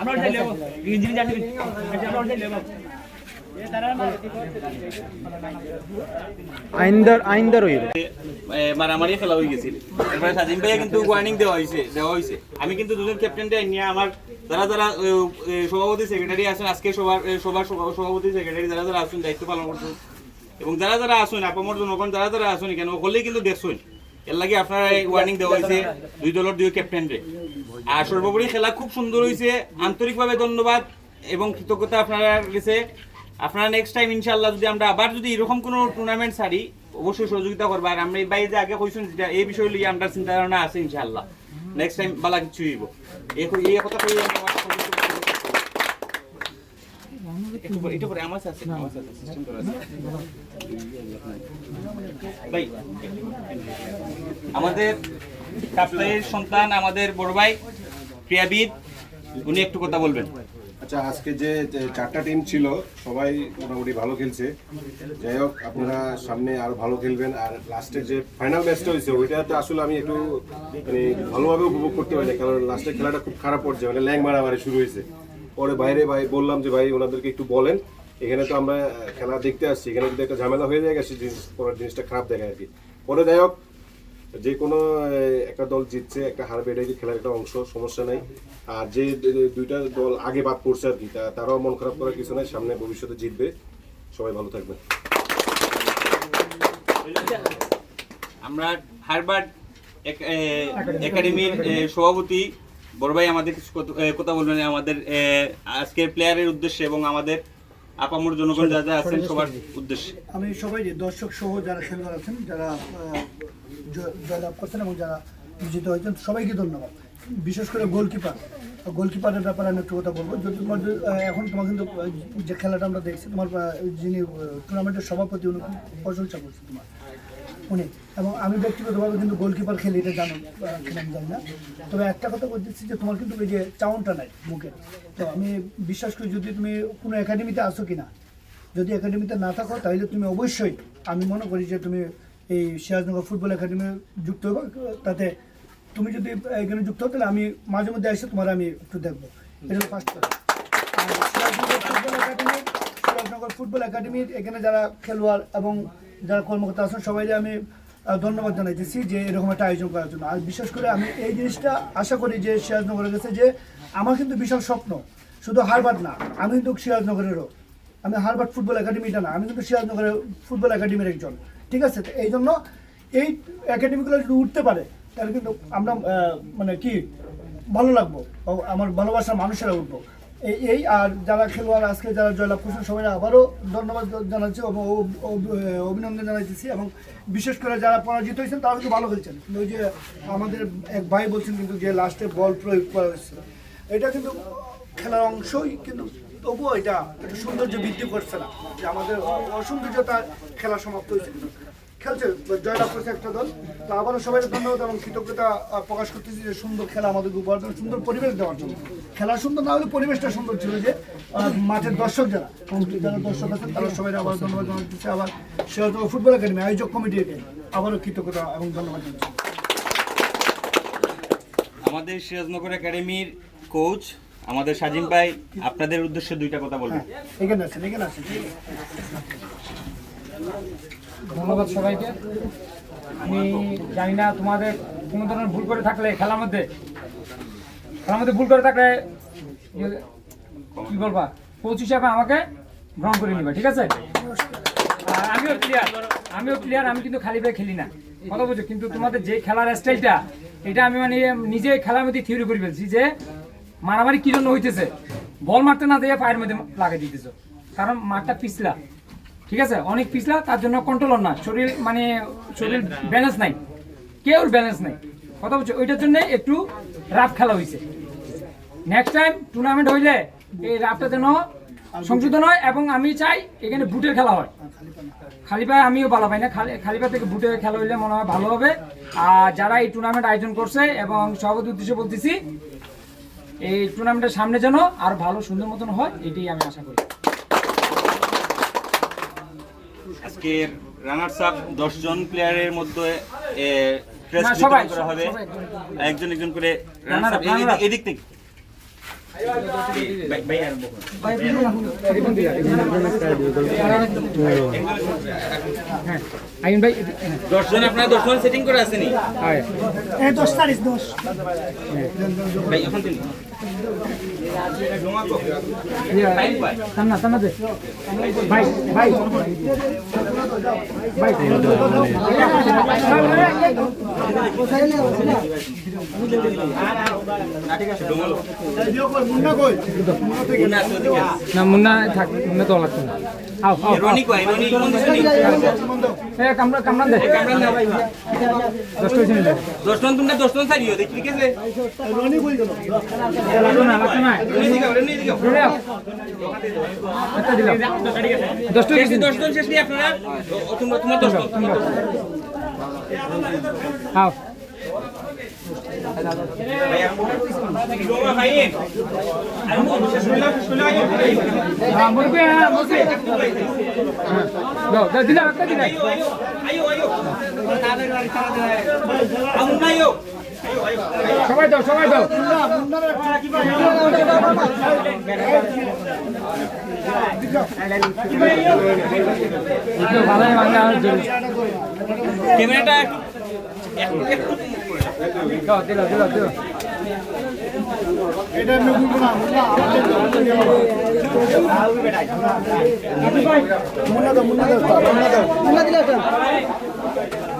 আমার আমার এ, মারামারি খেলা হয়ে গেছিল। এরপরে স্বাধীন ভাইয়া কিন্তু ওয়ার্নিং দেওয়া হয়েছে দেওয়া হয়েছে। আমি কিন্তু দুজন ক্যাপ্টেনটা নিয়ে আমার যারা যারা সভাপতি সেক্রেটারি আছেন আজকে সবার সবার সভাপতি সেক্রেটারি যারা যারা আছেন দায়িত্ব পালন করছেন এবং যারা যারা আসুন আপামর জনগণ যারা যারা আসুন কেন হলেই কিন্তু দেখছুন এর লাগে আপনারা ওয়ার্নিং দেওয়া হয়েছে দুই দলের দুই ক্যাপ্টেনরে আর সর্বোপরি খেলা খুব সুন্দর হয়েছে আন্তরিকভাবে ধন্যবাদ এবং কৃতজ্ঞতা আপনারা গেছে আপনারা নেক্সট টাইম ইনশাল্লাহ যদি আমরা আবার যদি এরকম কোনো টুর্নামেন্ট ছাড়ি, অবশ্যই সহযোগিতা করবা। আর আমরা এই বাইরে আগে কইছেন এই বিষয় লিয়ে আমরা চিন্তা ধারণা আছে ইনশাল্লাহ নেক্সট টাইম বালা কিছু হইব। এই কথা কই আমাদের কাপ্তাইয়ের সন্তান আমাদের বড় ভাই ক্রীড়াবিদ উনি একটু কথা বলবেন। আচ্ছা আজকে যে চারটা টিম ছিল, সবাই মোটামুটি ভালো খেলছে। যাই হোক, আপনারা সামনে আরও ভালো খেলবেন। আর লাস্টের যে ফাইনাল ম্যাচটা হয়েছে ওইটাতে আসলে আমি একটু মানে ভালোভাবে উপভোগ করতে পারি কারণ লাস্টের খেলাটা খুব খারাপ পর্যায়ে মানে ল্যাং মারামারি শুরু হয়েছে। পরে বাইরে ভাই বললাম যে, ভাই, ওনাদেরকে একটু বলেন। এখানে তো আমরা খেলা দেখতে আসছি, এখানে যদি একটা ঝামেলা হয়ে যায়, গেছে, জিনিস, পরের জিনিসটা খারাপ দেখায় আর কি। পরে যাই হোক যে কোনো একটা দল জিতছে, একটা হারবে এটাই খেলার একটা অংশ, সমস্যা নেই। আর যে দুইটা দল আগে বাদ পড়ছে আর কি তারাও মন খারাপ করার কিছু নাই, সামনে ভবিষ্যতে জিতবে। সবাই ভালো থাকবে। আমরা হারবার্ড একাডেমির সভাপতি। বড় ভাই আমাদের কিছু কথা বলবেন আমাদের আজকের প্লেয়ারের উদ্দেশ্যে এবং আমাদের আপামর জনগণ যা যা আছেন সবার উদ্দেশ্যে। আমি সবাই দর্শক সহ যারা খেলোয়াড় আছেন যারা জয়লাভ করছেন এবং যারা বিজিত হয়েছেন সবাইকে ধন্যবাদ। বিশেষ করে গোলকিপার। গোলকিপারের ব্যাপারে আমি একটু কথা বলব। যদি তোমার এখন তোমার কিন্তু যে খেলাটা আমরা দেখছি তোমার যিনি টুর্নামেন্টের সভাপতি উনি প্রশংসা করছে তোমার। উনি এবং আমি ব্যক্তিগতভাবে কিন্তু গোলকিপার খেলি এটা জানো আমি জানি না। তবে একটা কথা বলতেছি যে তোমার কিন্তু ওই যে চাউনটা নাই মুখে তো আমি বিশ্বাস করি যদি তুমি কোনো একাডেমিতে আসো কি না যদি একাডেমিতে না থাকো, তাহলে তুমি অবশ্যই, আমি মনে করি যে তুমি এই সিরাজনগর ফুটবল একাডেমি যুক্ত হবে। তাতে তুমি যদি এখানে যুক্ত হও, তাহলে আমি মাঝে মধ্যে এসে তোমার আমি একটু দেখব। এটা ফার্স্ট কথা। Sirajnagar football academy Sirajnagar football একাডেমির এখানে যারা খেলোয়াড় এবং যারা কর্মকর্তা আছেন, সবাইকে আমি ধন্যবাদ জানাইতেছি যে এরকম একটা আয়োজন করার জন্য। আর বিশেষ করে আমি এই জিনিসটা আশা করি যে সিরাজনগরের কাছে যে আমার কিন্তু বিশাল স্বপ্ন, শুধু হারবার্ড না, আমি কিন্তু সিরাজনগরেরও। আমি হারবার্ড ফুটবল একাডেমিটা না, আমি কিন্তু সিরাজনগরের ফুটবল একাডেমির একজন, ঠিক আছে? এই জন্য এই একাডেমিগুলো যদি উঠতে পারে, তাহলে কিন্তু আমরা মানে কি, ভালো লাগবো আমার ভালোবাসার মানুষেরা উঠবো। এই এই, আর যারা খেলোয়াড়, আজকে যারা জয়লাভ করছেন, সবাই আবারও ধন্যবাদ জানাচ্ছি এবং অভিনন্দন জানাইতেছি এবং বিশেষ করে যারা পরাজিত হয়েছেন, তারা কিন্তু ভালো খেলছেন ওই যে আমাদের এক ভাই বলছেন কিন্তু যে লাস্টে বল প্রয়োগ করা হয়েছে। এটা কিন্তু খেলার অংশই, কিন্তু তবুও এটা একটা সৌন্দর্য বৃদ্ধি করছে না। যে আমাদের অসৌন্দর্যতা খেলা সমাপ্ত হয়েছে। খেলছে জয়লাভ করছে একটা দল। তো আবারও সবাই ধন্যবাদ এবং কৃতজ্ঞতা প্রকাশ করতেছি যে সুন্দর খেলা আমাদের উপহার দেওয়ার, সুন্দর পরিবেশ দেওয়ার জন্য। খেলা সুন্দর না হলে পরিবেশটা সুন্দর ছিল যে মাঠের দর্শক যারা এবং যারা দর্শক আছেন তারা সবাই আবার ধন্যবাদ জানাচ্ছি। আবার সিরাজনগর ফুটবল একাডেমি আয়োজক কমিটিকে আবারও কৃতজ্ঞতা এবং ধন্যবাদ জানাচ্ছি। আমাদের সিরাজনগর একাডেমির কোচ আমাদের সাজিম ভাই আপনাদের উদ্দেশ্যে দুইটা কথা বলবেন এখানে আছেন এখানে আছেন। ধন্যবাদ সবাইকে। আমি জানি না তোমাদের কোনো ধরনের ভুল করে থাকলে খেলার মধ্যে খেলার মধ্যে ভুল করে থাকলে কি বলবা? কোচ হিসাবে আমাকে গ্রহণ করে নিবা, ঠিক আছে? আমিও প্লেয়ার আমিও প্লেয়ার আমি কিন্তু খালি পায়ে খেলি না। কথা বুঝো কিন্তু তোমাদের যে খেলার স্টাইলটা এটা আমি মানে নিজে খেলার মধ্যে থিওরি করে ফেলছি যে মারামারি কি জন্য হইতেছে? বল মারতে না দিয়ে পায়ের মধ্যে লাগিয়ে দিতেছো। কারণ মাঠটা পিছলা। ঠিক আছে? অনেক পিছলা, তার জন্য কন্ট্রোল না। শরীর মানে শরীর ব্যালেন্স নাই। কেউ ব্যালেন্স নাই। কথা বলছো, ওইটার জন্য একটু রাফ খেলা হয়েছে নেক্সট টাইম টুর্নামেন্ট হইলে এই রাফটা যেন সংশোধন হয় এবং আমি চাই এখানে বুটের খেলা হয়। খালি পায়ে আমিও ভালো পাই না। খালি খালি পা থেকে বুটের খেলা হইলে মনে হয় ভালো হবে। আর যারা এই টুর্নামেন্ট আয়োজন করছে এবং সভাপতি উদ্দেশ্যে বলতেছি, এই টুর্নামেন্টের সামনে যেন আর ভালো, সুন্দর মতন হয়, এটাই আমি আশা করি। আজকের রানার্স আপ দশ জন প্লেয়ারের মধ্যে প্রেস সবাই, করা হবে একজন একজন করে রানার্স আপ এদিক থেকে। হ্যাঁ হ্যাঁ, দশজন আপনারা দশজন সেটিং করে আসেনি দশ তারিখ দশ ভাই এখন ভাই ভাই। না মুন্না থাক মুন্না তো লাগছে না। আও আও রনি কই রনি কোন দিছে নি এ কামরা কামরা দে। কামরান দাও ভাই। দশটা হয়েছে নিলে দশজন তোমরা দশজন ছাড়িও দেখি ঠিক আছে। রনি কই গেল লাগবে না লাগছে না। রনি দিকে রনি দিকে ধরে একটা দিলাম। দশটা শেষ নেই আপনারা? আও ভাই আর আয়ো হইল সবাই দাও সবাই দাও। ক্যামেরাটা একটু একটু দাও দিলাম দিলাম দিলাম এটা আমি না মুন্না দাও মুন্না দাও। মুন্না দাও মুন্না দিলে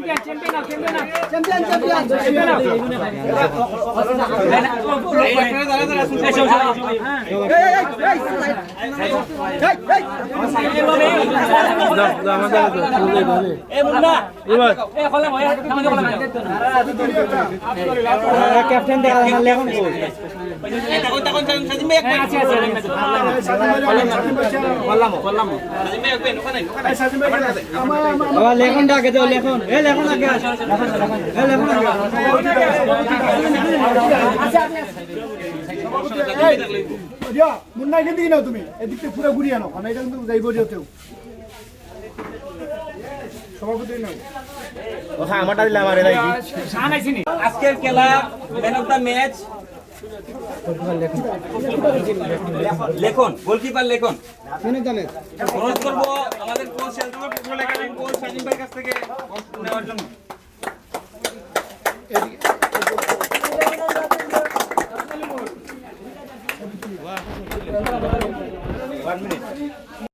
champion champion now champion now champion champion এই আপনারা যারা যারা শুনছেন ক্যাপ্টেন দেখা না লেখন এই তখন তখন সাজিম ভাই একই আছে আছে বললাম বললাম সাজিম ভাই একই ওখানে ওখানে আমার কাছে বাবা লেখনটা আগে দাও লেখন মুন্না এখান থেকে নাও তুমি এদিক থেকে পুরো ঘুরিয়ে আনো কারণ এটা কিন্তু যাইব দিওতেও সভাপতি নাও শান আইছিনি আজকের খেলা ম্যান অফ দ্য ম্যাচ লেখন গোলকিপার লেখন। অনুরোধ করব আমাদের কোচ সেলটুমা ফুটবল একাডেমি কোচ সাজিম ভাইয়ের কাছ থেকে নেওয়ার জন্য। One minute.